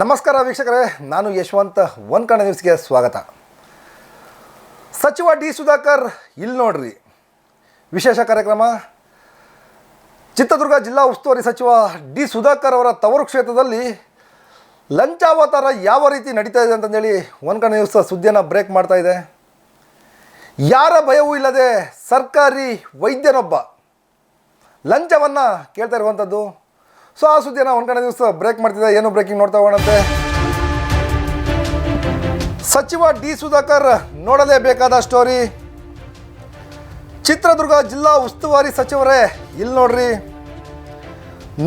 ನಮಸ್ಕಾರ ವೀಕ್ಷಕರೇ, ನಾನು ಯಶವಂತ್, ಒನ್ ಕನ್ನಡ ನ್ಯೂಸ್ಗೆ ಸ್ವಾಗತ. ಸಚಿವ ಡಿ ಸುಧಾಕರ್ ಇಲ್ಲಿ ನೋಡ್ರಿ. ವಿಶೇಷ ಕಾರ್ಯಕ್ರಮ. ಚಿತ್ರದುರ್ಗ ಜಿಲ್ಲಾ ಉಸ್ತುವಾರಿ ಸಚಿವ ಡಿ ಸುಧಾಕರ್ ಅವರ ತವರು ಕ್ಷೇತ್ರದಲ್ಲಿ ಲಂಚಾವತಾರ ಯಾವ ರೀತಿ ನಡೀತಾ ಇದೆ ಅಂತಂದೇಳಿ ಒನ್ ನ್ಯೂಸ್ ಸುದ್ದಿಯನ್ನು ಬ್ರೇಕ್ ಮಾಡ್ತಾ ಇದೆ. ಯಾರ ಭಯವೂ ಇಲ್ಲದೆ ಸರ್ಕಾರಿ ವೈದ್ಯನೊಬ್ಬ ಲಂಚವನ್ನು ಕೇಳ್ತಾ ಇರುವಂಥದ್ದು ಸೊ, ಆ ಸುದ್ದಿಯನ್ನು ಒಂದು ಕಡೆ ದಿವಸ ಬ್ರೇಕ್ ಮಾಡ್ತಿದ್ದೆ. ಏನು ಬ್ರೇಕಿಂಗ್ ನೋಡ್ತಾ ಹೋಗೋಣಂತೆ. ಸಚಿವ ಡಿ ಸುಧಾಕರ್ ನೋಡಲೇಬೇಕಾದ ಸ್ಟೋರಿ ಚಿತ್ರದುರ್ಗ ಜಿಲ್ಲಾ ಉಸ್ತುವಾರಿ ಸಚಿವರೇ ಇಲ್ಲಿ ನೋಡ್ರಿ.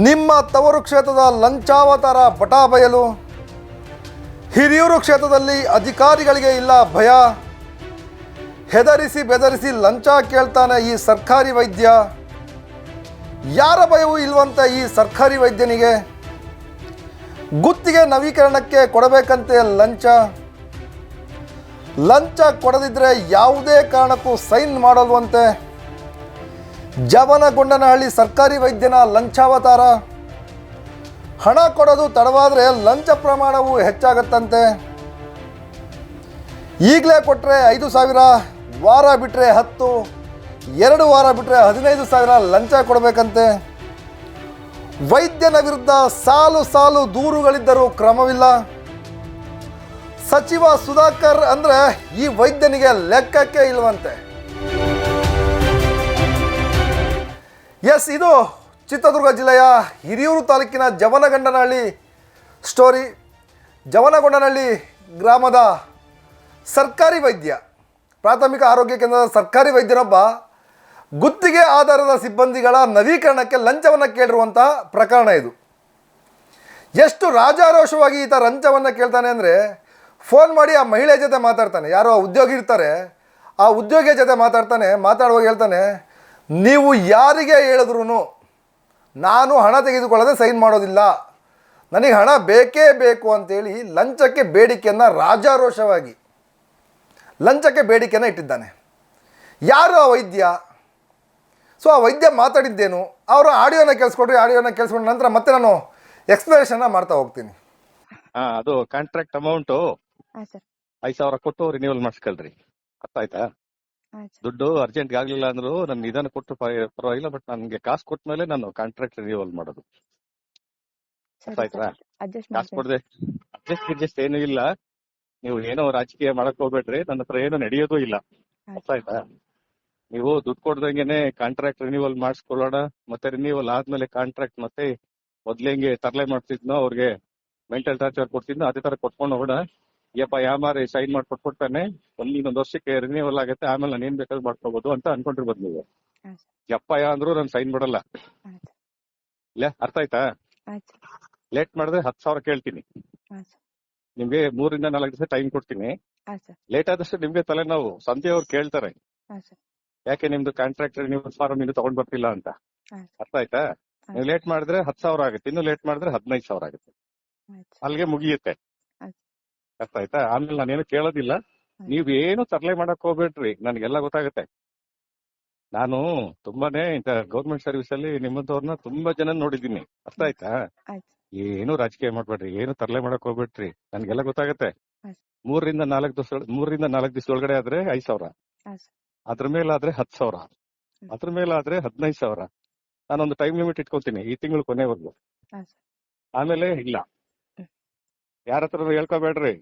ನಿಮ್ಮ ತವರು ಕ್ಷೇತ್ರದ ಲಂಚಾವತಾರ ಬಟಾ ಬಯಲು. ಹಿರಿಯೂರು ಕ್ಷೇತ್ರದಲ್ಲಿ ಅಧಿಕಾರಿಗಳಿಗೆ ಇಲ್ಲ ಭಯ. ಹೆದರಿಸಿ ಬೆದರಿಸಿ ಲಂಚ ಕೇಳ್ತಾನೆ ಈ ಸರ್ಕಾರಿ ವೈದ್ಯ. ಯಾರ ಭಯವೂ ಇಲ್ವಂತ ಈ ಸರ್ಕಾರಿ ವೈದ್ಯನಿಗೆ? ಗುತ್ತಿಗೆ ನವೀಕರಣಕ್ಕೆ ಕೊಡಬೇಕಂತೆ ಲಂಚ? ಲಂಚ ಕೊಡದಿದ್ರೆ ಯಾವುದೇ ಕಾರಣಕ್ಕೂ ಸೈನ್ ಮಾಡಲ್ವಂತೆ? ಜವನಗೊಂಡನಹಳ್ಳಿ ಸರ್ಕಾರಿ ವೈದ್ಯನ ಲಂಚಾವತಾರ? ಹಣ ಕೊಡೋದು ತಡವಾದರೆ ಲಂಚ ಪ್ರಮಾಣವು ಹೆಚ್ಚಾಗತ್ತಂತೆ? ಈಗಲೇ ಕೊಟ್ಟರೆ ಐದು ಸಾವಿರ, ವಾರ ಬಿಟ್ಟರೆ ಹತ್ತು. ಎರಡು ವಾರ ಬಿಟ್ಟರೆ ಹದಿನೈದು ಸಾವಿರ ಲಂಚ ಕೊಡಬೇಕಂತೆ. ವೈದ್ಯನ ವಿರುದ್ಧ ಸಾಲು ಸಾಲು ದೂರುಗಳಿದ್ದರೂ ಕ್ರಮವಿಲ್ಲ. ಸಚಿವ ಸುಧಾಕರ್ ಅಂದರೆ ಈ ವೈದ್ಯನಿಗೆ ಲೆಕ್ಕಕ್ಕೆ ಇಲ್ವಂತೆ. ಎಸ್, ಇದು ಚಿತ್ರದುರ್ಗ ಜಿಲ್ಲೆಯ ಹಿರಿಯೂರು ತಾಲೂಕಿನ ಜವನಗಂಡನಹಳ್ಳಿ ಸ್ಟೋರಿ. ಜವನಗೊಂಡನಹಳ್ಳಿ ಗ್ರಾಮದ ಸರ್ಕಾರಿ ವೈದ್ಯ, ಪ್ರಾಥಮಿಕ ಆರೋಗ್ಯ ಕೇಂದ್ರದ ಸರ್ಕಾರಿ ವೈದ್ಯನೊಬ್ಬ ಗುತ್ತಿಗೆ ಆಧಾರದ ಸಿಬ್ಬಂದಿಗಳ ನವೀಕರಣಕ್ಕೆ ಲಂಚವನ್ನು ಕೇಳಿರುವಂಥ ಪ್ರಕರಣ ಇದು. ಎಷ್ಟು ರಾಜಾರೋಷವಾಗಿ ಈತ ಲಂಚವನ್ನು ಕೇಳ್ತಾನೆ ಅಂದರೆ ಫೋನ್ ಮಾಡಿ ಆ ಮಹಿಳೆ ಜೊತೆ ಮಾತಾಡ್ತಾನೆ. ಯಾರೋ ಉದ್ಯೋಗಿ ಇರ್ತಾರೆ. ಆ ಉದ್ಯೋಗಿಯ ಜೊತೆ ಮಾತಾಡ್ತಾನೆ, ಮಾತಾಡುವಾಗ ಹೇಳ್ತಾನೆ, ನೀವು ಯಾರಿಗೆ ಹೇಳಿದ್ರು ನಾನು ಹಣ ತೆಗೆದುಕೊಳ್ಳದೆ ಸೈನ್ ಮಾಡೋದಿಲ್ಲ. ನನಗೆ ಹಣ ಬೇಕೇ ಬೇಕು ಅಂತೇಳಿ ಲಂಚಕ್ಕೆ ಬೇಡಿಕೆಯನ್ನು ರಾಜಾರೋಷವಾಗಿ, ಲಂಚಕ್ಕೆ ಬೇಡಿಕೆಯನ್ನು ಇಟ್ಟಿದ್ದಾನೆ. ಯಾರು ಆ ವೈದ್ಯ? ಸೊ ಆ ವೈದ್ಯ ಮಾತಾಡಿದ್ದೇನು ಅವರು ಆಡಿಯೋನ ಕೇಳಿಸ್ಕೊಡ್ರಿ ಆಡಿಯೋನ ಕೇಳಿಸ್ಕೊಂಡ ನಂತರ ಮತ್ತೆ ನಾನು ಎಕ್ಸ್ಪ್ಲನೇಷನ್ನ ಮಾಡ್ತಾ ಹೋಗ್ತೀನಿ. ಹಾ ಅದು ಕಾಂಟ್ರಾಕ್ಟ್ ಅಮೌಂಟ್ ಹಾ ಸರ್ ಐದ್ ಸಾವಿರ ಕೊಟ್ಟು ರಿನ್ಯೂವಲ್ ಮಾಡಿಸ್ಕೊಳ್ರಿ. ಅರ್ಥ ಆಯ್ತಾ ದುಡ್ಡು ಅರ್ಜೆಂಟ್ ಆಗ್ಲಿಲ್ಲ ಅಂದ್ರು ನನ್ ನಿಧಾನ ಕೊಟ್ಟು ಪರ- ಪರವಾಗಿಲ್ಲ ಬಟ್ ನನ್ಗೆ ಕಾಸು ಕೊಟ್ಟ ಮೇಲೆ ನಾನು ಕಾಂಟ್ರಾಕ್ಟ್ ರಿನ್ಯೂವಲ್ ಮಾಡೋದು. ಸರಿ ಆಯ್ತಾ? ಅಡ್ಜಸ್ಟ್ ಕಾಸು ಮಾಡ್ತೀನಿ. ಕೊಡದೆ. ಅಡ್ಜಸ್ಟ್ ಗಿಡ್ಜಸ್ಟ್ ಏನೂ ಇಲ್ಲ. ನೀವು ಏನೋ ರಾಜಕೀಯ ಮಾಡಕ್ ಹೋಗ್ಬೇಡ್ರಿ ನನ್ನ ಹತ್ರ ಏನು ನಡೆಯೋದು ಇಲ್ಲ. ಅರ್ಥ ಆಯ್ತಾ ನೀವು ದುಡ್ಡು ಕೊಡ್ದಂಗೆನೆ ಕಾಂಟ್ರಾಕ್ಟ್ ರಿನ್ಯೂವಲ್ ಮಾಡಿಸ್ಕೊಳ್ಳೋಣ ಮತ್ತೆ ರಿನ್ಯೂವಲ್ ಆದ್ಮೇಲೆ ಕಾಂಟ್ರಾಕ್ಟ್ ಮತ್ತೆ ಮೊದ್ಲು ಹೆಂಗೆ ತರಲೆ ಮಾಡ್ತಿದ್ನೋ ಅವ್ರಿಗೆ ಮೆಂಟಲ್ ಟಾರ್ಚರ್ ಕೊಡ್ತಿದ್ನೋ ಅದೇ ತರ ಕೊಟ್ಕೊಂಡು ಹೋಗೋಣ. ಯಪ್ಪ ಯಾಮಾರಿ ಸೈನ್ ಮಾಡಿ ಕೊಟ್ಬಿಡ್ತಾನೆ. ಒಂದ್ ಇನ್ನೊಂದ್ ವರ್ಷಕ್ಕೆ ರಿನ್ಯೂವಲ್ ಆಗುತ್ತೆ ಆಮೇಲೆ ನಾನು ಏನ್ ಬೇಕಾದ್ರೂ ಮಾಡ್ಕೋಬಹುದು ಅಂತ ಅನ್ಕೊಂಡಿರ್ಬೋದು ನೀವು. ಯಪ್ಪ ಯಾ ಅಂದ್ರು ನಾನು ಸೈನ್ ಮಾಡಲ್ಲ. ಇಲ್ಲ ಅರ್ಥ ಆಯ್ತಾ? ಲೇಟ್ ಮಾಡಿದ್ರೆ ಹತ್ತು ಸಾವಿರ ಕೇಳ್ತೀನಿ. ನಿಮ್ಗೆ ಮೂರಿಂದ ನಾಲ್ಕು ದಿವಸ ಟೈಮ್ ಕೊಡ್ತೀನಿ. ಲೇಟ್ ಆದಷ್ಟು ನಿಮ್ಗೆ ತಲೆನೋವು. ಸಂಜೆಯವ್ರು ಕೇಳ್ತಾರೆ. ಹಾ ಸರ್. ಯಾಕೆ ನಿಮ್ದು ಕಾಂಟ್ರಾಕ್ಟರ್ ನೀವು ಫಾರ್ಮ್ ಇನ್ನು ತಗೊಂಡ್ ಬರ್ತಿಲ್ಲ ಅಂತ? ಅರ್ಥ ಆಯ್ತಾ? ನೀವು ಲೇಟ್ ಮಾಡಿದ್ರೆ ಹತ್ತು ಸಾವಿರ ಆಗುತ್ತೆ ಇನ್ನು ಲೇಟ್ ಮಾಡಿದ್ರೆ ಹದಿನೈದು ಸಾವಿರ ಆಗುತ್ತೆ. ಅಲ್ಲಿಗೆ ಮುಗಿಯುತ್ತೆ. ಅರ್ಥ ಆಯ್ತಾ? ಆಮೇಲೆ ನಾನೇನು ಕೇಳೋದಿಲ್ಲ. ನೀವ್ ಏನು ತರಲೆ ಮಾಡಕ್ ಹೋಗ್ಬೇಡ್ರಿ ನನ್ಗೆಲ್ಲ ಗೊತ್ತಾಗುತ್ತೆ. ನಾನು ತುಂಬಾನೇ ಇಂತ ಗೌರ್ಮೆಂಟ್ ಸರ್ವಿಸ್ ಅಲ್ಲಿ ನಿಮ್ಮಂತವ್ರನ್ನ ತುಂಬಾ ಜನ ನೋಡಿದೀನಿ ಅರ್ಥ ಆಯ್ತಾ? ಏನು ರಾಜಕೀಯ ಮಾಡ್ಬೇಡ್ರಿ ಏನು ತರಲೆ ಮಾಡಕ್ ಹೋಗ್ಬೇಡ್ರಿ ನನ್ಗೆಲ್ಲ ಗೊತ್ತಾಗತ್ತೆ. ಮೂರರಿಂದ ನಾಲ್ಕು ದಿವಸ ಮೂರರಿಂದ ನಾಲ್ಕು ದಿವಸ ಒಳಗಡೆ ಆದ್ರೆ ಐದ್ ಸಾವಿರ. ಅದ್ರ ಮೇಲಾದ್ರೆ ಹತ್ ಸಾವಿರ. ಅದ್ರ ಮೇಲಾದ್ರೆ ಹದಿನೈದು ಸಾವಿರ. ನಾನೊಂದು ಟೈಮ್ ಲಿಮಿಟ್ ಇಟ್ಕೊತೀನಿ ಈ ತಿಂಗಳು ಕೊನೆವರೆಗೂ. ಆಮೇಲೆ ಇಲ್ಲ. ಯಾರ ಹತ್ರ ಹೇಳ್ಕೋಬೇಡ್ರಿ.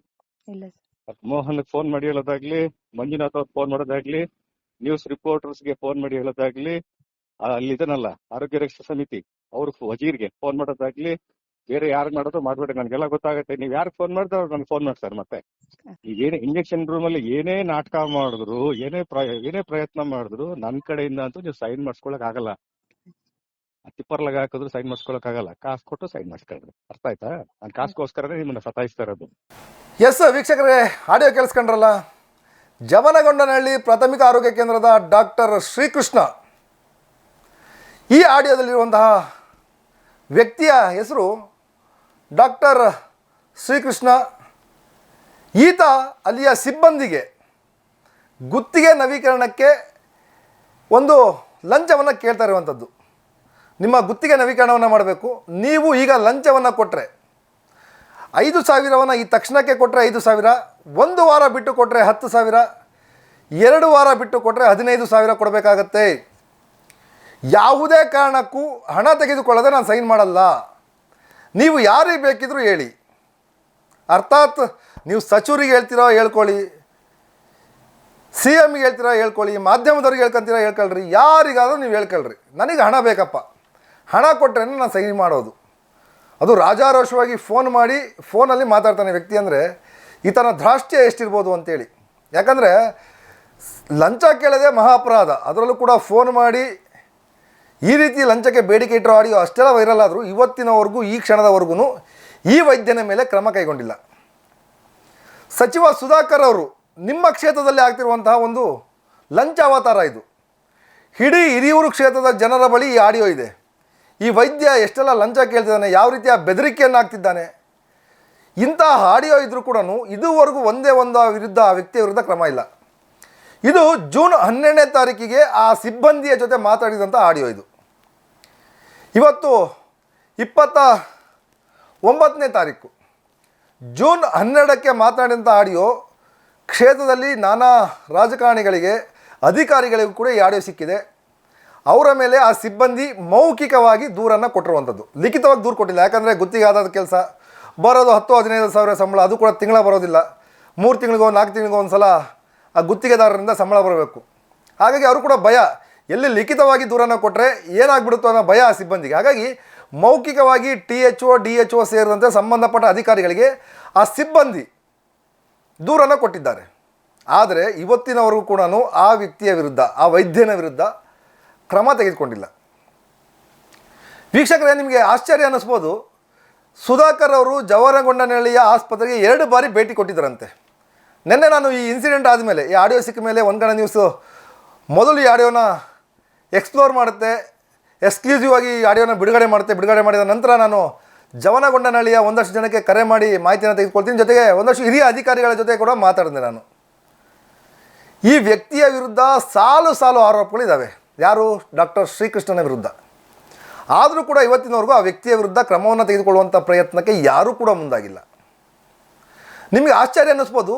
ಮೋಹನ್ ಫೋನ್ ಮಾಡಿ ಹೇಳೋದಾಗ್ಲಿ ಮಂಜುನಾಥ್ ಅವ್ರ ಫೋನ್ ಮಾಡೋದಾಗ್ಲಿ ನ್ಯೂಸ್ ರಿಪೋರ್ಟರ್ಸ್ಗೆ ಫೋನ್ ಮಾಡಿ ಹೇಳೋದಾಗ್ಲಿ ಅಲ್ಲಿ ಇದನ್ನಲ್ಲ ಆರೋಗ್ಯ ರಕ್ಷಾ ಸಮಿತಿ ಅವ್ರ ವಜೀರ್ಗೆ ಫೋನ್ ಮಾಡೋದಾಗ್ಲಿ ಬೇರೆ ಯಾರು ಮಾಡೋದು ಮಾಡ್ಬೇಡಿ ನನ್ಗೆಲ್ಲ ಗೊತ್ತಾಗುತ್ತೆ. ನೀವ್ ಯಾರು ಫೋನ್ ಮಾಡಿದ್ರೆ ಅವ್ರು ನನ್ಗೆ ಫೋನ್ ಮಾಡ್ತಾರೆ ಮತ್ತೆ. ಈಗ ಏನೇ ಇಂಜೆಕ್ಷನ್ ರೂಮ್ ಅಲ್ಲಿ ಏನೇ ನಾಟಕ ಮಾಡಿದ್ರು ಏನೇ ಏನೇ ಪ್ರಯತ್ನ ಮಾಡಿದ್ರು ನನ್ ಕಡೆಯಿಂದ ಅಂತೂ ನೀವು ಸೈನ್ ಮಾಡಿಸ್ಕೊಳಕ್ ಆಗಲ್ಲ. ತಿಪ್ಪರ್ಲಾಗ ಹಾಕಿದ್ರು ಸೈನ್ ಮಾಡಿಸ್ಕೊಳಕ್ ಆಗಲ್ಲ. ಕಾಸು ಕೊಟ್ಟು ಸೈನ್ ಮಾಡ್ಸ್ಕೊಳ್ರಿ ಅರ್ಥ ಆಯ್ತಾ? ನಾನು ಕಾಸ್ಗೋಸ್ಕರನೇ ನಿಮ್ಮನ್ನ ಸತಾಯಿಸ್ತಾ ಇರೋದು. ಎಸ್ ವೀಕ್ಷಕರೇ ಆಡಿಯೋ ಕೇಳಿಸ್ಕೊಂಡ್ರಲ್ಲ? ಜವನಗೊಂಡನಹಳ್ಳಿ ಪ್ರಾಥಮಿಕ ಆರೋಗ್ಯ ಕೇಂದ್ರದ ಡಾಕ್ಟರ್ ಶ್ರೀಕೃಷ್ಣ. ಈ ಆಡಿಯೋದಲ್ಲಿರುವಂತಹ ವ್ಯಕ್ತಿಯ ಹೆಸರು ಡಾಕ್ಟರ್ ಶ್ರೀಕೃಷ್ಣ, ಈತ ಅಲ್ಲಿಯ ಸಿಬ್ಬಂದಿಗೆ ಗುತ್ತಿಗೆ ನವೀಕರಣಕ್ಕೆ ಒಂದು ಲಂಚವನ್ನು ಕೇಳ್ತಾ ಇರುವಂಥದ್ದು. ನಿಮ್ಮ ಗುತ್ತಿಗೆ ನವೀಕರಣವನ್ನು ಮಾಡಬೇಕು. ನೀವು ಈಗ ಲಂಚವನ್ನು ಕೊಟ್ಟರೆ ಐದು ಸಾವಿರವನ್ನು ಈ ತಕ್ಷಣಕ್ಕೆ ಕೊಟ್ಟರೆ ಐದು ಸಾವಿರ, ಒಂದು ವಾರ ಬಿಟ್ಟು ಕೊಟ್ಟರೆ ಹತ್ತು ಸಾವಿರ, ಎರಡು ವಾರ ಬಿಟ್ಟು ಕೊಟ್ಟರೆ ಹದಿನೈದು ಸಾವಿರ ಕೊಡಬೇಕಾಗತ್ತೆ. ಯಾವುದೇ ಕಾರಣಕ್ಕೂ ಹಣ ತೆಗೆದುಕೊಳ್ಳದೆ ನಾನು ಸೈನ್ ಮಾಡಲ್ಲ. ನೀವು ಯಾರಿಗೆ ಬೇಕಿದ್ರೂ ಹೇಳಿ. ಅರ್ಥಾತ್ ನೀವು ಸಚಿವರಿಗೆ ಹೇಳ್ತೀರೋ ಹೇಳ್ಕೊಳ್ಳಿ. ಸಿ ಎಮ್ಗೆ ಹೇಳ್ತೀರಾ ಹೇಳ್ಕೊಳ್ಳಿ, ಮಾಧ್ಯಮದವ್ರಿಗೆ ಹೇಳ್ಕೊಂತೀರಾ ಹೇಳ್ಕೊಳ್ರಿ, ಯಾರಿಗಾದರೂ ನೀವು ಹೇಳ್ಕೊಳ್ರಿ. ನನಗೆ ಹಣ ಬೇಕಪ್ಪ. ಹಣ ಕೊಟ್ಟರೆ ನಾನು ಸಹಿ ಮಾಡೋದು. ಅದು ರಾಜಾರೋಷವಾಗಿ ಫೋನ್ ಮಾಡಿ, ಫೋನಲ್ಲಿ ಮಾತಾಡ್ತಾನೆ ವ್ಯಕ್ತಿ ಅಂದರೆ ಈತನ ಧಾಷ್ಟ್ಯ ಎಷ್ಟಿರ್ಬೋದು ಅಂತೇಳಿ. ಯಾಕಂದರೆ ಲಂಚ ಕೇಳೋದೇ ಮಹಾ ಅಪರಾಧ ಅದರಲ್ಲೂ ಕೂಡ ಫೋನ್ ಮಾಡಿ ಈ ರೀತಿ ಲಂಚಕ್ಕೆ ಬೇಡಿಕೆ ಇಟ್ಟರೋ ಆಡಿಯೋ ಅಷ್ಟೆಲ್ಲ ವೈರಲ್ ಆದರೂ ಇವತ್ತಿನವರೆಗೂ ಈ ಕ್ಷಣದವರೆಗೂ ಈ ವೈದ್ಯನ ಮೇಲೆ ಕ್ರಮ ಕೈಗೊಂಡಿಲ್ಲ. ಸಚಿವ ಸುಧಾಕರ್ ಅವರು ನಿಮ್ಮ ಕ್ಷೇತ್ರದಲ್ಲಿ ಆಗ್ತಿರುವಂತಹ ಒಂದು ಲಂಚ ಅವತಾರ ಇದು. ಇಡೀ ಹಿರಿಯೂರು ಕ್ಷೇತ್ರದ ಜನರ ಬಳಿ ಈ ಆಡಿಯೋ ಇದೆ. ಈ ವೈದ್ಯ ಎಷ್ಟೆಲ್ಲ ಲಂಚ ಕೇಳ್ತಿದ್ದಾನೆ, ಯಾವ ರೀತಿಯ ಬೆದರಿಕೆಯನ್ನು ಹಾಕ್ತಿದ್ದಾನೆ, ಇಂತಹ ಆಡಿಯೋ ಇದ್ರೂ ಕೂಡ ಇದುವರೆಗೂ ಒಂದೇ ಒಂದು ವಿರುದ್ಧ ಆ ವ್ಯಕ್ತಿಯ ವಿರುದ್ಧ ಕ್ರಮ ಇಲ್ಲ. ಇದು ಜೂನ್ ಹನ್ನೆರಡನೇ ತಾರೀಕಿಗೆ ಆ ಸಿಬ್ಬಂದಿಯ ಜೊತೆ ಮಾತಾಡಿದಂಥ ಆಡಿಯೋ ಇದು. ಇವತ್ತು ಇಪ್ಪತ್ತ ಒಂಬತ್ತನೇ ತಾರೀಕು. ಜೂನ್ ಹನ್ನೆರಡಕ್ಕೆ ಮಾತನಾಡಿದಂಥ ಆಡಿಯೋ ಕ್ಷೇತ್ರದಲ್ಲಿ ನಾನಾ ರಾಜಕಾರಣಿಗಳಿಗೆ, ಅಧಿಕಾರಿಗಳಿಗೂ ಕೂಡ ಈ ಆಡಿಯೋ ಸಿಕ್ಕಿದೆ. ಅವರ ಮೇಲೆ ಆ ಸಿಬ್ಬಂದಿ ಮೌಖಿಕವಾಗಿ ದೂರನ್ನು ಕೊಟ್ಟಿರುವಂಥದ್ದು ಲಿಖಿತವಾಗಿ ದೂರು ಕೊಟ್ಟಿಲ್ಲ. ಯಾಕಂದರೆ ಗುತ್ತಿಗಾದ ಕೆಲಸ. ಬರೋದು ಹತ್ತು, ಹದಿನೈದು ಸಾವಿರ ಸಂಬಳ. ಅದು ಕೂಡ ತಿಂಗಳ ಬರೋದಿಲ್ಲ. ಮೂರು ತಿಂಗಳಿಗೋ, ನಾಲ್ಕು ತಿಂಗಳಿಗೋ ಒಂದು ಸಲ ಆ ಗುತ್ತಿಗೆದಾರರಿಂದ ಸಂಬಳ ಬರಬೇಕು. ಹಾಗಾಗಿ ಅವರು ಕೂಡ ಭಯ. ಎಲ್ಲಿ ಲಿಖಿತವಾಗಿ ದೂರನ್ನು ಕೊಟ್ಟರೆ ಏನಾಗ್ಬಿಡುತ್ತೋ ಅನ್ನೋ ಭಯ ಆ ಸಿಬ್ಬಂದಿಗೆ. ಹಾಗಾಗಿ ಮೌಖಿಕವಾಗಿ T H O, D H O ಸೇರಿದಂತೆ ಸಂಬಂಧಪಟ್ಟ ಅಧಿಕಾರಿಗಳಿಗೆ ಆ ಸಿಬ್ಬಂದಿ ದೂರನ್ನು ಕೊಟ್ಟಿದ್ದಾರೆ. ಆದರೆ ಇವತ್ತಿನವರೆಗೂ ಕೂಡ ಆ ವ್ಯಕ್ತಿಯ ವಿರುದ್ಧ, ಆ ವೈದ್ಯನ ವಿರುದ್ಧ ಕ್ರಮ ತೆಗೆದುಕೊಂಡಿಲ್ಲ. ವೀಕ್ಷಕರೇ, ನಿಮಗೆ ಆಶ್ಚರ್ಯ ಅನ್ನಿಸ್ಬೋದು, ಸುಧಾಕರ್ ಅವರು ಜವರಗೊಂಡನಹಳ್ಳಿಯ ಆಸ್ಪತ್ರೆಗೆ ಎರಡು ಬಾರಿ ಭೇಟಿ ಕೊಟ್ಟಿದ್ದರಂತೆ. ನಿನ್ನೆ ನಾನು ಈ ಇನ್ಸಿಡೆಂಟ್ ಆದಮೇಲೆ, ಈ ಆಡಿಯೋ ಸಿಕ್ಕ ಮೇಲೆ ಒಂದು ಕಡೆ ನ್ಯೂಸು ಮೊದಲು ಈ ಆಡಿಯೋನ ಎಕ್ಸ್ಪ್ಲೋರ್ ಮಾಡುತ್ತೆ. ಎಕ್ಸ್ಕ್ಲೂಸಿವ್ ಆಗಿ ಈ ಆಡಿಯೋನ ಬಿಡುಗಡೆ ಮಾಡುತ್ತೆ. ಬಿಡುಗಡೆ ಮಾಡಿದ ನಂತರ ನಾನು ಜವನಗೊಂಡನಹಳ್ಳಿಯ ಒಂದಷ್ಟು ಜನಕ್ಕೆ ಕರೆ ಮಾಡಿ ಮಾಹಿತಿಯನ್ನು ತೆಗೆದುಕೊಳ್ತೀನಿ. ಜೊತೆಗೆ ಒಂದಷ್ಟು ಹಿರಿಯ ಅಧಿಕಾರಿಗಳ ಜೊತೆ ಕೂಡ ಮಾತಾಡಿದೆ ನಾನು. ಈ ವ್ಯಕ್ತಿಯ ವಿರುದ್ಧ ಸಾಲು ಸಾಲು ಆರೋಪಗಳಿದ್ದಾವೆ ಯಾರು? ಡಾಕ್ಟರ್ ಶ್ರೀಕೃಷ್ಣನ ವಿರುದ್ಧ. ಆದರೂ ಕೂಡ ಇವತ್ತಿನವರೆಗೂ ಆ ವ್ಯಕ್ತಿಯ ವಿರುದ್ಧ ಕ್ರಮವನ್ನು ತೆಗೆದುಕೊಳ್ಳುವಂಥ ಪ್ರಯತ್ನಕ್ಕೆ ಯಾರೂ ಕೂಡ ಮುಂದಾಗಿಲ್ಲ. ನಿಮಗೆ ಆಶ್ಚರ್ಯ ಅನ್ನಿಸ್ಬೋದು,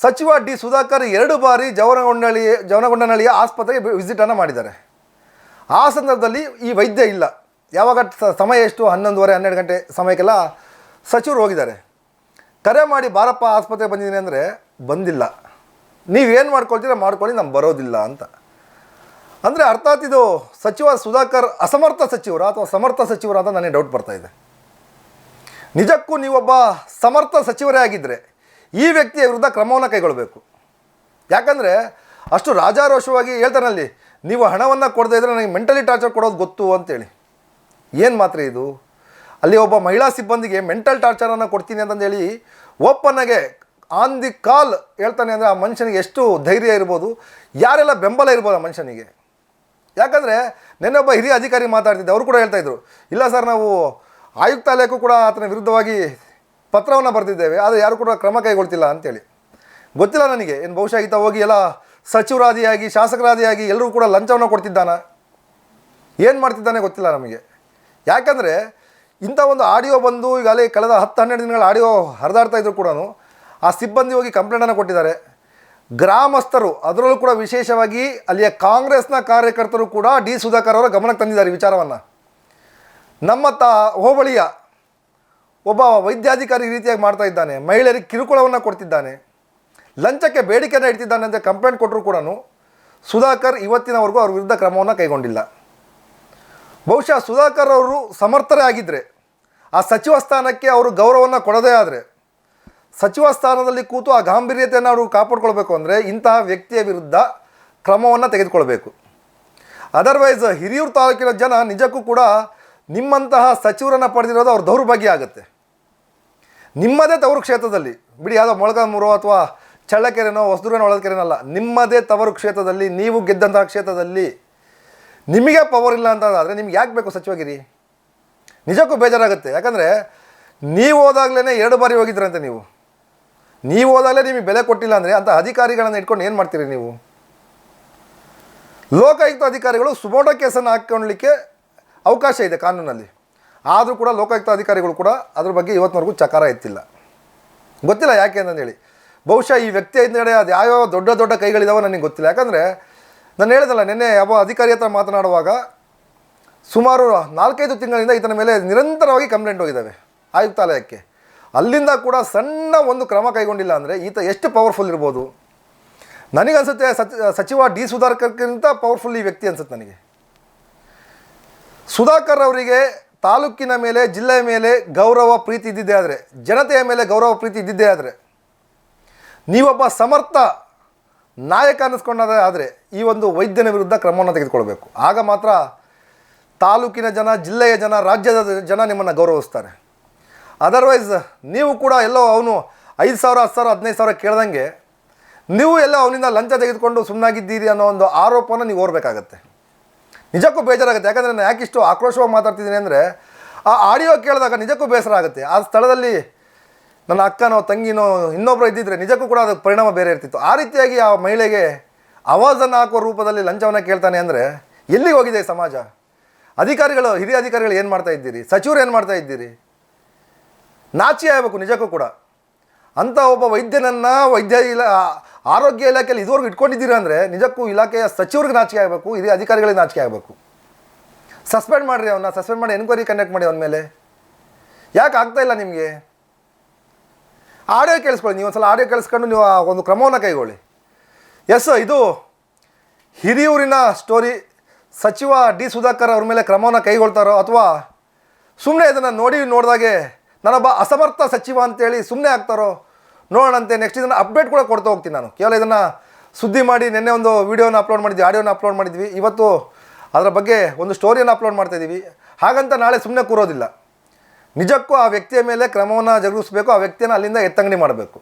ಸಚಿವ ಡಿ ಸುಧಾಕರ್ ಎರಡು ಬಾರಿ ಜವನಗೊಂಡಳ್ಳಿ ಜವನಗೊಂಡನಹಳ್ಳಿಯ ಆಸ್ಪತ್ರೆಗೆ ವಿಸಿಟನ್ನು ಮಾಡಿದ್ದಾರೆ. ಆ ಸಂದರ್ಭದಲ್ಲಿ ಈ ವೈದ್ಯ ಇಲ್ಲ. ಯಾವಾಗ ಸಮಯ ಎಷ್ಟು? ಹನ್ನೊಂದುವರೆ, ಹನ್ನೆರಡು ಗಂಟೆ ಸಮಯಕ್ಕೆಲ್ಲ ಸಚಿವರು ಹೋಗಿದ್ದಾರೆ. ಕರೆ ಮಾಡಿ ಬಾರಪ್ಪ ಆಸ್ಪತ್ರೆಗೆ ಬಂದಿದ್ದೀನಿ ಅಂದರೆ ಬಂದಿಲ್ಲ. ನೀವೇನು ಮಾಡ್ಕೊಳ್ತೀರ ಮಾಡ್ಕೊಳ್ಳಿ ನಮ್ಗೆ ಬರೋದಿಲ್ಲ ಅಂತ. ಅಂದರೆ ಅರ್ಥಾತ್ ಇದು ಸಚಿವ ಸುಧಾಕರ್ ಅಸಮರ್ಥ ಸಚಿವರ ಅಥವಾ ಸಮರ್ಥ ಸಚಿವರ ಅಂತ ನನಗೆ ಡೌಟ್ ಬರ್ತಾ ಇದೆ. ನಿಜಕ್ಕೂ ನೀವೊಬ್ಬ ಸಮರ್ಥ ಸಚಿವರೇ ಆಗಿದ್ದರೆ ಈ ವ್ಯಕ್ತಿಯ ವಿರುದ್ಧ ಕ್ರಮವನ್ನು ಕೈಗೊಳ್ಳಬೇಕು ಯಾಕಂದರೆ ಅಷ್ಟು ರಾಜಾರೋಷವಾಗಿ ಹೇಳ್ತಾನಲ್ಲಿ ನೀವು ಹಣವನ್ನು ಕೊಡದೇ ಇದ್ದರೆ ನನಗೆ ಮೆಂಟಲಿ ಟಾರ್ಚರ್ ಕೊಡೋದು ಗೊತ್ತು ಅಂತೇಳಿ. ಏನು ಮಾತ್ರ ಇದು? ಅಲ್ಲಿ ಒಬ್ಬ ಮಹಿಳಾ ಸಿಬ್ಬಂದಿಗೆ ಮೆಂಟಲ್ ಟಾರ್ಚರನ್ನು ಕೊಡ್ತೀನಿ ಅಂತಂದೇಳಿ ಓಪನ್ನಾಗೆ ಆನ್ ದಿ ಕಾಲ್ ಹೇಳ್ತಾನೆ ಅಂದರೆ ಆ ಮನುಷ್ಯನಿಗೆ ಎಷ್ಟು ಧೈರ್ಯ ಇರ್ಬೋದು, ಯಾರೆಲ್ಲ ಬೆಂಬಲ ಇರ್ಬೋದು ಆ ಮನುಷ್ಯನಿಗೆ? ಯಾಕಂದರೆ ನೆನ್ನೆ ಒಬ್ಬ ಹಿರಿಯ ಅಧಿಕಾರಿ ಮಾತಾಡ್ತಿದ್ದೆ, ಅವರು ಕೂಡ ಹೇಳ್ತಾ ಇದ್ರು, ಇಲ್ಲ ಸರ್ ನಾವು ಆಯುಕ್ತಾಲಯಕ್ಕೂ ಕೂಡ ಆತನ ವಿರುದ್ಧವಾಗಿ ಪತ್ರವನ್ನು ಬರೆದಿದ್ದೇವೆ, ಆದರೆ ಯಾರು ಕೂಡ ಕ್ರಮ ಕೈಗೊಳ್ತಿಲ್ಲ ಅಂತೇಳಿ. ಗೊತ್ತಿಲ್ಲ ನನಗೆ, ಏನು ಬಹುಶಃ ಈತ ಹೋಗಿ ಎಲ್ಲ ಸಚಿವರಾದಿಯಾಗಿ, ಶಾಸಕರಾದಿಯಾಗಿ ಎಲ್ಲರೂ ಕೂಡ ಲಂಚವನ್ನು ಕೊಡ್ತಿದ್ದಾನ? ಏನು ಮಾಡ್ತಿದ್ದಾನೆ ಗೊತ್ತಿಲ್ಲ ನಮಗೆ. ಯಾಕಂದರೆ ಇಂಥ ಒಂದು ಆಡಿಯೋ ಬಂದು ಈಗಾಗಲೇ ಕಳೆದ ಹತ್ತು, ಹನ್ನೆರಡು ದಿನಗಳ ಆಡಿಯೋ ಹರಿದಾಡ್ತಾ ಇದ್ರು ಕೂಡ ಆ ಸಿಬ್ಬಂದಿ ಹೋಗಿ ಕಂಪ್ಲೇಂಟನ್ನು ಕೊಟ್ಟಿದ್ದಾರೆ. ಗ್ರಾಮಸ್ಥರು, ಅದರಲ್ಲೂ ಕೂಡ ವಿಶೇಷವಾಗಿ ಅಲ್ಲಿಯ ಕಾಂಗ್ರೆಸ್ನ ಕಾರ್ಯಕರ್ತರು ಕೂಡ ಡಿ ಸುಧಾಕರ್ ಅವರ ಗಮನಕ್ಕೆ ತಂದಿದ್ದಾರೆ ಈ ವಿಚಾರವನ್ನು. ನಮ್ಮ ತ ಹೋಬಳಿಯ ಒಬ್ಬ ವೈದ್ಯಾಧಿಕಾರಿ ರೀತಿಯಾಗಿ ಮಾಡ್ತಾ ಇದ್ದಾನೆ. ಮಹಿಳೆಯರಿಗೆ ಕಿರುಕುಳವನ್ನು ಕೊಡ್ತಿದ್ದಾನೆ. ಲಂಚಕ್ಕೆ ಬೇಡಿಕೆಯನ್ನು ಇಡ್ತಿದ್ದಾನೆ ಅಂತ ಕಂಪ್ಲೇಂಟ್ ಕೊಟ್ಟರು ಕೂಡ ಸುಧಾಕರ್ ಇವತ್ತಿನವರೆಗೂ ಅವ್ರ ವಿರುದ್ಧ ಕ್ರಮವನ್ನು ಕೈಗೊಂಡಿಲ್ಲ. ಬಹುಶಃ ಸುಧಾಕರ್ ಅವರು ಸಮರ್ಥರೇ ಆಗಿದ್ದರೆ ಆ ಸಚಿವ ಸ್ಥಾನಕ್ಕೆ ಅವರು ಗೌರವವನ್ನು ಕೊಡದೇ ಆದರೆ, ಸಚಿವ ಸ್ಥಾನದಲ್ಲಿ ಕೂತು ಆ ಗಾಂಭೀರ್ಯತೆಯನ್ನು ಅವರು ಕಾಪಾಡ್ಕೊಳ್ಬೇಕು ಅಂದರೆ ಇಂತಹ ವ್ಯಕ್ತಿಯ ವಿರುದ್ಧ ಕ್ರಮವನ್ನು ತೆಗೆದುಕೊಳ್ಬೇಕು. ಅದರ್ವೈಸ್ ಹಿರಿಯೂರು ತಾಲೂಕಿನ ಜನ ನಿಜಕ್ಕೂ ಕೂಡ ನಿಮ್ಮಂತಹ ಸಚಿವರನ್ನು ಪಡೆದಿರೋದು ಅವ್ರ ದೌರ್ಭಾಗ್ಯ ಆಗುತ್ತೆ. ನಿಮ್ಮದೇ ತವರು ಕ್ಷೇತ್ರದಲ್ಲಿ, ಬಿಡಿ ಯಾವುದೋ ಮೊಳಕಾಲ್ಮೂರು ಅಥವಾ ಚಳ್ಳಕೆರೆನೋ ಹೊಸದುರ್ಗನೋ ಹೊಳಲ್ಕೆರೆನಲ್ಲ ನಿಮ್ಮದೇ ತವರು ಕ್ಷೇತ್ರದಲ್ಲಿ, ನೀವು ಗೆದ್ದಂತಹ ಕ್ಷೇತ್ರದಲ್ಲಿ ನಿಮಗೆ ಪವರ್ ಇಲ್ಲ ಅಂತ ಆದರೆ ನಿಮ್ಗೆ ಯಾಕೆ ಬೇಕು ಸಚಿವಗಿರಿ? ನಿಜಕ್ಕೂ ಬೇಜಾರಾಗುತ್ತೆ. ಯಾಕಂದರೆ ನೀವು ಹೋದಾಗಲೇ ಎರಡು ಬಾರಿ ಹೋಗಿದ್ರಂತೆ ನೀವು. ನೀವು ಹೋದಾಗಲೇ ನಿಮಗೆ ಬೆಲೆ ಕೊಟ್ಟಿಲ್ಲ ಅಂದರೆ ಅಂಥ ಅಧಿಕಾರಿಗಳನ್ನು ಇಟ್ಕೊಂಡು ಏನು ಮಾಡ್ತೀರಿ ನೀವು? ಲೋಕಾಯುಕ್ತ ಅಧಿಕಾರಿಗಳು ಸುಮೋಟೋ ಕೇಸನ್ನು ಹಾಕ್ಕೊಳ್ಳಲಿಕ್ಕೆ ಅವಕಾಶ ಇದೆ ಕಾನೂನಲ್ಲಿ. ಆದರೂ ಕೂಡ ಲೋಕಾಯುಕ್ತ ಅಧಿಕಾರಿಗಳು ಕೂಡ ಅದ್ರ ಬಗ್ಗೆ ಇವತ್ತಿನವರೆಗೂ ಚಕಾರ ಎತ್ತಿಲ್ಲ. ಗೊತ್ತಿಲ್ಲ ಯಾಕೆ ಅಂತಂದೇಳಿ. ಬಹುಶಃ ಈ ವ್ಯಕ್ತಿ ಹಿಂದ್ಗಡೆ ಅದು ಯಾವ ದೊಡ್ಡ ದೊಡ್ಡ ಕೈಗಳಿದಾವೋ ನನಗೆ ಗೊತ್ತಿಲ್ಲ. ಯಾಕಂದರೆ ನಾನು ಹೇಳಿದಲ್ಲ, ನಿನ್ನೆ ಯಾವ ಅಧಿಕಾರಿ ಹತ್ರ ಮಾತನಾಡುವಾಗ ಸುಮಾರು ನಾಲ್ಕೈದು ತಿಂಗಳಿಂದ ಈತನ ಮೇಲೆ ನಿರಂತರವಾಗಿ ಕಂಪ್ಲೇಂಟ್ ಹೋಗಿದ್ದಾವೆ ಆಯುಕ್ತಾಲಯಕ್ಕೆ. ಅಲ್ಲಿಂದ ಕೂಡ ಸಣ್ಣ ಒಂದು ಕ್ರಮ ಕೈಗೊಂಡಿಲ್ಲ ಅಂದರೆ ಈತ ಎಷ್ಟು ಪವರ್ಫುಲ್ ಇರ್ಬೋದು? ನನಗನ್ಸುತ್ತೆ ಸಚ್, ಸಚಿವ ಡಿ ಸುಧಾಕರ್ಗಿಂತ ಪವರ್ಫುಲ್ ಈ ವ್ಯಕ್ತಿ ಅನ್ಸುತ್ತೆ ನನಗೆ. ಸುಧಾಕರ್ ಅವರಿಗೆ ತಾಲೂಕಿನ ಮೇಲೆ, ಜಿಲ್ಲೆಯ ಮೇಲೆ ಗೌರವ ಪ್ರೀತಿ ಇದ್ದಿದ್ದೇ ಆದರೆ, ಜನತೆಯ ಮೇಲೆ ಗೌರವ ಪ್ರೀತಿ ಇದ್ದಿದ್ದೇ ಆದರೆ ನೀವೊಬ್ಬ ಸಮರ್ಥ ನಾಯಕ ಅನ್ನಿಸ್ಕೊಂಡಾದ್ರೆ ಆದರೆ ಈ ಒಂದು ವೈದ್ಯನ ವಿರುದ್ಧ ಕ್ರಮವನ್ನು ತೆಗೆದುಕೊಳ್ಬೇಕು. ಆಗ ಮಾತ್ರ ತಾಲೂಕಿನ ಜನ, ಜಿಲ್ಲೆಯ ಜನ, ರಾಜ್ಯದ ಜನ ನಿಮ್ಮನ್ನು ಗೌರವಿಸ್ತಾರೆ. ಅದರ್ವೈಸ್ ನೀವು ಕೂಡ ಎಲ್ಲೋ ಅವನು ಐದು ಸಾವಿರ, ಹತ್ತು ಸಾವಿರ, ಹದಿನೈದು ಸಾವಿರ ಕೇಳ್ದಂಗೆ ನೀವು ಎಲ್ಲ ಅವನಿಂದ ಲಂಚ ತೆಗೆದುಕೊಂಡು ಸುಮ್ಮನಾಗಿದ್ದೀರಿ ಅನ್ನೋ ಒಂದು ಆರೋಪನ ನೀವು ಓರ್ಬೇಕಾಗತ್ತೆ ನಿಜಕ್ಕೂ ಬೇಜಾರಾಗುತ್ತೆ. ಯಾಕಂದರೆ ನಾನು ಯಾಕಿಷ್ಟು ಆಕ್ರೋಶವಾಗಿ ಮಾತಾಡ್ತಿದ್ದೀನಿ ಅಂದರೆ, ಆ ಆಡಿಯೋ ಕೇಳಿದಾಗ ನಿಜಕ್ಕೂ ಬೇಸರ ಆಗುತ್ತೆ. ಆ ಸ್ಥಳದಲ್ಲಿ ನನ್ನ ಅಕ್ಕನೋ, ತಂಗಿನೋ ಇನ್ನೊಬ್ಬರು ಇದ್ದಿದ್ರೆ ನಿಜಕ್ಕೂ ಕೂಡ ಅದಕ್ಕೆ ಪರಿಣಾಮ ಬೇರೆ ಇರ್ತಿತ್ತು. ಆ ರೀತಿಯಾಗಿ ಆ ಮಹಿಳೆಗೆ ಆವಾಜನ್ನು ಹಾಕುವ ರೂಪದಲ್ಲಿ ಲಂಚವನ್ನು ಕೇಳ್ತಾನೆ ಅಂದರೆ ಎಲ್ಲಿಗೆ ಹೋಗಿದೆ ಸಮಾಜ? ಅಧಿಕಾರಿಗಳು, ಹಿರಿಯ ಅಧಿಕಾರಿಗಳು ಏನು ಮಾಡ್ತಾ ಇದ್ದೀರಿ? ಸಚಿವರು ಏನು ಮಾಡ್ತಾ ಇದ್ದೀರಿ? ನಾಚಿ ಆಗಬೇಕು ನಿಜಕ್ಕೂ ಕೂಡ. ಅಂಥ ಒಬ್ಬ ವೈದ್ಯನನ್ನು ವೈದ್ಯ ಇಲಾ, ಆರೋಗ್ಯ ಇಲಾಖೆಯಲ್ಲಿ ಇದುವರೆಗೂ ಇಟ್ಕೊಂಡಿದ್ದೀರಿ ಅಂದರೆ ನಿಜಕ್ಕೂ ಇಲಾಖೆಯ ಸಚಿವರಿಗೆ ನಾಚಿಕೆ ಆಗಬೇಕು, ಹಿರಿಯ ಅಧಿಕಾರಿಗಳಿಗೆ ನಾಚಿಕೆ ಆಗಬೇಕು. ಸಸ್ಪೆಂಡ್ ಮಾಡಿರಿ ಅವನ್ನ ಸಸ್ಪೆಂಡ್ ಮಾಡಿ ಎನ್ಕ್ವೈರಿ ಕಂಡಕ್ಟ್ ಮಾಡಿ ಅವನ ಮೇಲೆ. ಯಾಕೆ ಇಲ್ಲ ನಿಮಗೆ? ಆಡಿಯೋ ಕೇಳಿಸ್ಕೊಳ್ಳಿ, ನೀವು ಒಂದ್ಸಲ ಆಡಿಯೋ ಕೇಳಿಸ್ಕೊಂಡು ನೀವು ಒಂದು ಕ್ರಮವನ್ನು ಕೈಗೊಳ್ಳಿ. ಎಸ್ ಇದು ಹಿರಿಯೂರಿನ ಸ್ಟೋರಿ ಸಚಿವ ಡಿ ಸುಧಾಕರ್ ಅವ್ರ ಮೇಲೆ ಕ್ರಮವನ್ನು ಕೈಗೊಳ್ತಾರೋ ಅಥವಾ ಸುಮ್ಮನೆ ಇದನ್ನು ನೋಡಿ ನೋಡಿದಾಗೆ ನಾನೊಬ್ಬ ಅಸಮರ್ಥ ಸಚಿವ ಅಂತೇಳಿ ಸುಮ್ಮನೆ ಆಗ್ತಾರೋ ನೋಡೋಣಂತೆ ನೆಕ್ಸ್ಟ್ ಇದನ್ನು ಅಪ್ಡೇಟ್ ಕೂಡ ಕೊಡ್ತಾ ಹೋಗ್ತೀನಿ ನಾನು. ಕೇವಲ ಇದನ್ನು ಸುದ್ದಿ ಮಾಡಿ ನಿನ್ನೆ ಒಂದು ವೀಡಿಯೋನ ಅಪ್ಲೋಡ್ ಮಾಡಿದ್ವಿ, ಆಡಿಯೋನ ಅಪ್ಲೋಡ್ ಮಾಡಿದ್ವಿ. ಇವತ್ತು ಅದರ ಬಗ್ಗೆ ಒಂದು ಸ್ಟೋರಿಯನ್ನು ಅಪ್ಲೋಡ್ ಮಾಡ್ತಾ ಇದ್ದೀವಿ ಹಾಗಂತ ನಾಳೆ ಸುಮ್ಮನೆ ಕೂರೋದಿಲ್ಲ. ನಿಜಕ್ಕೂ ಆ ವ್ಯಕ್ತಿಯ ಮೇಲೆ ಕ್ರಮವನ್ನು ಜರುಗಿಸಬೇಕು, ಆ ವ್ಯಕ್ತಿಯನ್ನು ಅಲ್ಲಿಂದ ಎತ್ತಂಗಡಿ ಮಾಡಬೇಕು.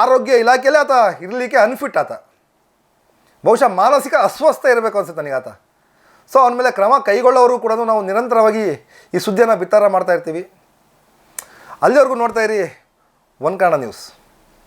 ಆರೋಗ್ಯ ಇಲಾಖೆಯಲ್ಲೇ ಆತ ಇರಲಿಕ್ಕೆ ಅನ್ಫಿಟ್ ಆತ. ಬಹುಶಃ ಮಾನಸಿಕ ಅಸ್ವಸ್ಥ ಇರಬೇಕು ಅನಿಸುತ್ತೆ ನನಗೆ ಆತ. ಸೊ ಅವನ ಮೇಲೆ ಕ್ರಮ ಕೈಗೊಳ್ಳೋರು ಕೂಡ ನಾವು ನಿರಂತರವಾಗಿ ಈ ಸುದ್ದಿಯನ್ನು ಬಿತ್ತಾರ ಮಾಡ್ತಾ ಇರ್ತೀವಿ. ಅಲ್ಲಿವರೆಗೂ ನೋಡ್ತಾ ಇರಿ, ಒನ್ ಕನ್ನಡ ನ್ಯೂಸ್